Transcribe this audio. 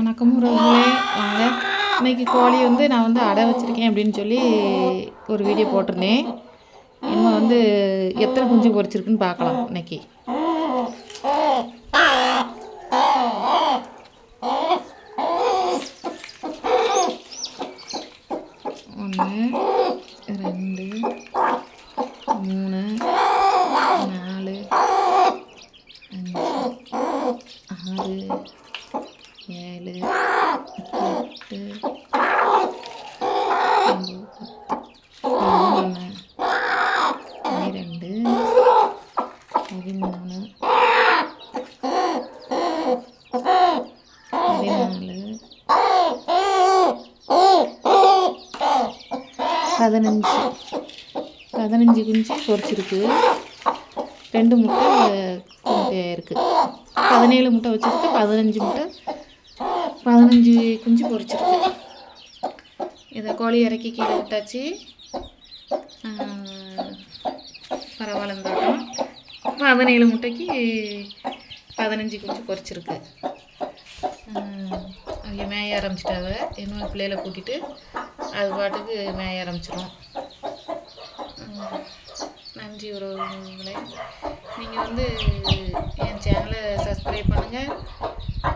வணக்கம் உறவுகளே. வாங்க. இன்னைக்கு கோழி வந்து நான் வந்து அடை வச்சுருக்கேன் அப்படின்னு சொல்லி ஒரு வீடியோ போட்டிருந்தேன். இன்னும் வந்து எத்தனை குஞ்சு பொரிச்சிருக்குன்னு பார்க்கலாம் இன்னைக்கு. ஒன்று ரெண்டு மூணு நாலு அஞ்சு ஆறு ஏழு எட்டு ஒம்பது பதினொன்று பன்னிரெண்டு பதிமூணு பதினாலு பதினஞ்சு பதினஞ்சு குஞ்சு பொரிச்சிருக்கு ரெண்டு முட்டை குஞ்சு இருக்குது பதினேழு முட்டை வச்சுருக்கு பதினஞ்சு முட்டை பதினஞ்சு குஞ்சு பொரிச்சிருக்கு. இதை கோழி இறக்கி கீழே விட்டாச்சு. பரவாயில்ல இருந்தாலும் பதினேழு முட்டைக்கு பதினஞ்சு குஞ்சு பொரிச்சிருக்கு. அவங்க மேய ஆரம்பிச்சிட்டாவ. இன்னொரு பிள்ளையில கூட்டிகிட்டு அது பாட்டுக்கு மேய ஆரம்பிச்சிடும் நன்றி உறவுகளே. நீங்கள் வந்து என் சேனலை சப்ஸ்கிரைப் பண்ணுங்கள்